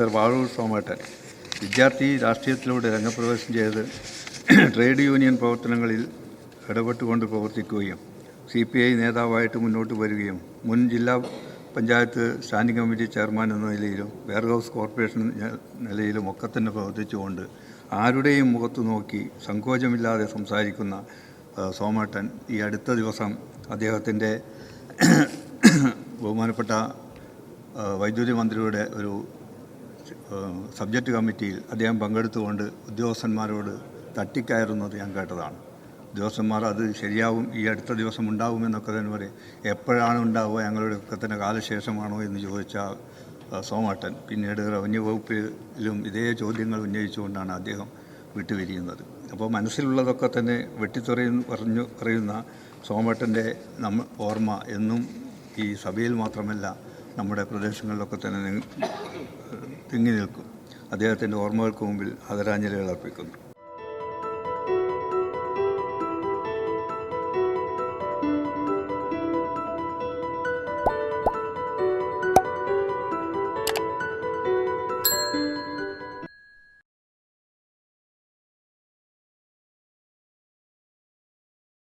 Mister Vazhoor സോമേട്ടൻ. വിദ്യാർത്ഥി രാഷ്ട്രീയത്തിലൂടെ രംഗപ്രവേശം ചെയ്ത് ട്രേഡ് യൂണിയൻ പ്രവർത്തനങ്ങളിൽ ഇടപെട്ടുകൊണ്ട് പ്രവർത്തിക്കുകയും സി പി ഐ നേതാവായിട്ട് മുന്നോട്ട് വരികയും മുൻ ജില്ലാ പഞ്ചായത്ത് സ്റ്റാൻഡിംഗ് കമ്മിറ്റി ചെയർമാൻ എന്ന നിലയിലും വെയർഹൗസ് കോർപ്പറേഷൻ നിലയിലും ഒക്കെ തന്നെ പ്രവർത്തിച്ചുകൊണ്ട് ആരുടെയും മുഖത്ത് നോക്കി സങ്കോചമില്ലാതെ സംസാരിക്കുന്ന സോമേട്ടൻ ഈ അടുത്ത ദിവസം അദ്ദേഹത്തിന്റെ ബഹുമാനപ്പെട്ട വൈദ്യുതി മന്ത്രിയുടെ ഒരു സബ്ജക്റ്റ് കമ്മിറ്റിയിൽ അദ്ദേഹം പങ്കെടുത്തുകൊണ്ട് ഉദ്യോഗസ്ഥന്മാരോട് തട്ടിക്കയറുന്നത് ഞാൻ കേട്ടതാണ്. ഉദ്യോഗസ്ഥന്മാർ അത് ശരിയാവും ഈ അടുത്ത ദിവസം ഉണ്ടാവുമെന്നൊക്കെ തന്നെ പറയും. എപ്പോഴാണ് ഉണ്ടാവുക ഞങ്ങളുടെ ഒക്കെ തന്നെ കാലശേഷമാണോ എന്ന് ചോദിച്ച സോമാട്ടൻ. പിന്നീട് റവന്യൂ വകുപ്പിലും ഇതേ ചോദ്യങ്ങൾ ഉന്നയിച്ചുകൊണ്ടാണ് അദ്ദേഹം വിട്ടുപിരിയുന്നത്. അപ്പോൾ മനസ്സിലുള്ളതൊക്കെ തന്നെ വെട്ടിത്തെറിയും പറഞ്ഞു പറയുന്ന സോമേട്ടന്റെ നമ്മ ഓർമ്മ എന്നും ഈ സഭയിൽ മാത്രമല്ല നമ്മുടെ പ്രദേശങ്ങളിലൊക്കെ തന്നെ തിങ്ങി നിൽക്കും. അദ്ദേഹത്തിന്റെ ഓർമ്മകൾക്ക് മുമ്പിൽ ആദരാഞ്ജലികൾ അർപ്പിക്കുന്നു.